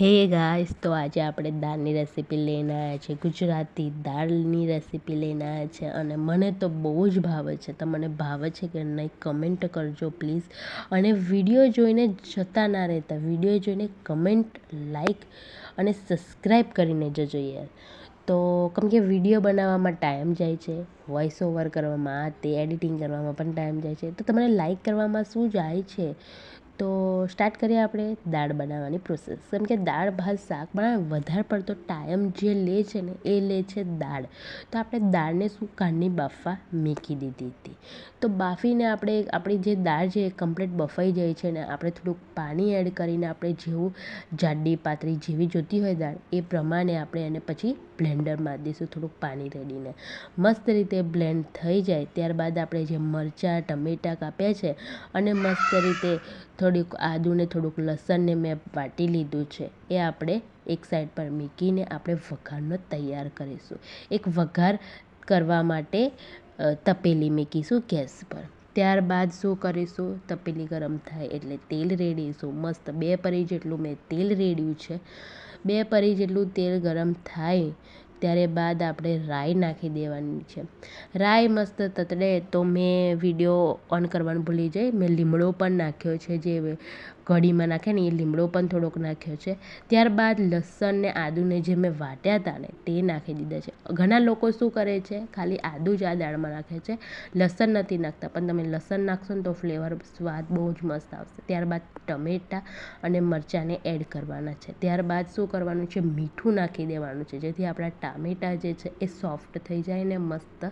હે ગાઈસ, તો આજે આપણે દાળની રેસીપી લઈને આવ્યા છે ગુજરાતી દાળની રેસીપી લઈને આવ્યા છે અને મને તો બહુ જ ભાવે છે. તમને ભાવે છે કે નહીં કમેન્ટ કરજો પ્લીઝ અને વીડિયો જોઈને જતા ના રહેતા. વીડિયો જોઈને કમેન્ટ લાઈક અને સબસ્ક્રાઈબ કરીને જજો યાર. તો કેમ કે વીડિયો બનાવવામાં ટાઈમ જાય છે. વોઇસ ઓવર કરવામાં તે એડિટિંગ કરવામાં પણ ટાઈમ જાય છે. તો તમને લાઈક કરવામાં શું જાય છે? તો સ્ટાર્ટ કરીએ આપણે દાળ બનાવવાની પ્રોસેસ કેમ કે દાળ, ભાત, શાક બનાવે વધારે પડતો ટાઈમ જે લે છે ને, એ લે છે દાળ. તો આપણે દાળને શું કાઢની બાફવા મૂકી દીધી હતી. તો બાફીને આપણે, આપણી જે દાળ છે એ કમ્પ્લીટ બફાઈ જાય છે ને, આપણે થોડુંક પાણી એડ કરીને આપણે જેવું જાડી પાતળી જેવી જોતી હોય દાળ, એ પ્રમાણે આપણે એને પછી બ્લેન્ડર મારી દઈશું થોડુંક પાણી રેડીને. મસ્ત રીતે બ્લેન્ડ થઈ જાય. ત્યારબાદ આપણે જે મરચાં, ટમેટાં કાપ્યા છે, અને મસ્ત રીતે થોડીક આદુને થોડુંક લસણને મેં વાટી લીધું છે. એ આપણે એક સાઈડ પર મૂકીને આપણે વઘારનો તૈયાર કરીશું. એક વઘાર કરવા માટે તપેલી મૂકીશું ગેસ પર. ત્યારબાદ શું કરીશું? તપેલી ગરમ થાય એટલે તેલ રેડીશું. મસ્ત બે પરી જેટલું મેં તેલ રેડ્યું છે. બે પરી જેટલું તેલ ગરમ થાય ત્યારે બાદ આપણે રાઈ નાખી દેવાની છે. રાઈ મસ્ત તતડે તો મેં વીડિયો ઓન કરવાનું ભૂલી જઈ. મેં લીમડો પણ નાખ્યો છે જે કઢીમાં નાખે ને એ લીમડો પણ થોડોક નાખ્યો છે. ત્યારબાદ લસણ ને આદુને જે મેં વાટ્યા હતા ને તે નાખી દીધા છે. ઘણા લોકો શું કરે છે? ખાલી આદુ જ આ દાળમાં નાખે છે. લસણ નથી નાખતા, પણ તમે લસણ નાખશો ને તો ફ્લેવર, સ્વાદ બહુ જ મસ્ત આવશે. ત્યારબાદ ટમેટાં અને મરચાંને એડ કરવાના છે. ત્યારબાદ શું કરવાનું છે? મીઠું નાખી દેવાનું છે, જેથી આપણા ટામેટાં જે છે એ સોફ્ટ થઈ જાય ને મસ્ત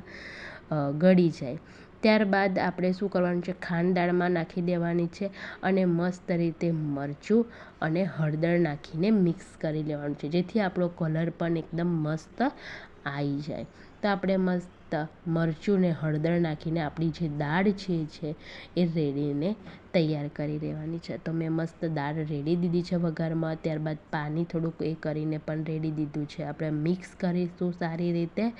ગળી જાય. ત્યારબાદ આપણે શું કરવાનું છે? ખાંડ દાળમાં નાખી દેવાની છે અને મસ્ત રીતે મરચું અને હળદર નાખીને મિક્સ કરી લેવાનું છે, જેથી આપણો કલર પણ એકદમ મસ્ત આવી જાય. તો આપણે મસ્ત મરચું ને હળદર નાખીને આપણી જે દાળ છે છે, એ રેડીને તૈયાર કરી લેવાની છે. તો મેં મસ્ત દાળ રેડી દીધી છે વઘારમાં. ત્યારબાદ પાણી થોડુંક એ કરીને પણ રેડી દીધું છે. આપણે મિક્સ કરીશું સારી રીતે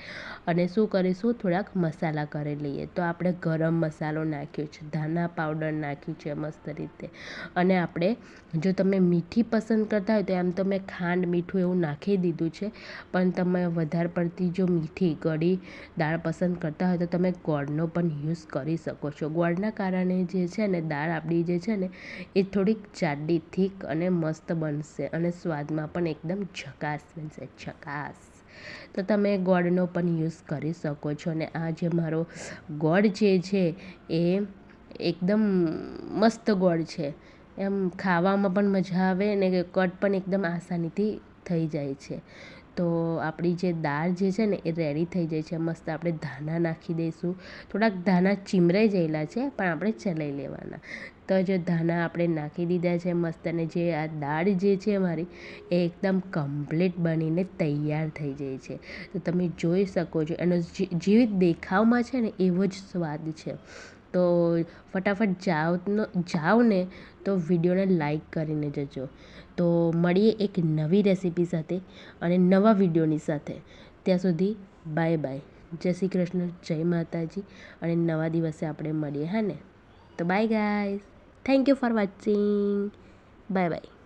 અને શું કરીશું? થોડાક મસાલા કરી લઈએ. તો આપણે ગરમ મસાલો નાખ્યો છે. ધાના પાવડર નાખ્યું છે મસ્ત રીતે. અને આપણે જો તમે મીઠી પસંદ કરતા હોય તો એમ તો મેં ખાંડ મીઠું એવું નાખી દીધું છે. પણ તમે વધારે પડતી જો મીઠી, કઢી, દાળ પસંદ કરતા હોય તો તમે ગોળનો પણ યુઝ કરી શકો છો. ગોળના કારણે જે છે ને, દાળ આપણી જે છે ને, એ થોડીક જાડી થીક અને મસ્ત બનશે અને સ્વાદમાં પણ એકદમ ઝકાસ બનશે, ઝકાસ. તો તમે ગોળનો પણ યુઝ કરી શકો છો અને આ જે મારો ગોળ જે છે એ એકદમ મસ્ત ગોળ છે. એમ ખાવામાં પણ મજા આવે ને કટ પણ એકદમ આસાનીથી થઈ જાય છે. તો આપણી જે દાળ જે છે ને એ રેડી થઈ જાય છે. મસ્ત આપણે ધાણા નાખી દઈશું. થોડાક ધાણા ચીમરાઈ ગયેલા છે, પણ આપણે ચલાવી લેવાના. તો જે ધાણા આપણે નાખી દીધા છે મસ્ત અને જે આ દાળ જે છે મારી, એ એકદમ કમ્પ્લીટ બનીને તૈયાર થઈ જાય છે. તો તમે જોઈ શકો છો એનો જેવી દેખાવમાં છે ને એવો જ સ્વાદ છે. તો ફટાફટ જાઓ જાઓ ને તો વિડીયોને લાઈક કરીને જજો. તો મળીએ એક નવી રેસીપી સાથે અને નવા વિડીયોની સાથે. ત્યાં સુધી બાય બાય. જય શ્રી કૃષ્ણ, જય માતાજી અને નવા દિવસે આપણે મળીએ, હા ને? તો bye guy thank you for watching bye bye.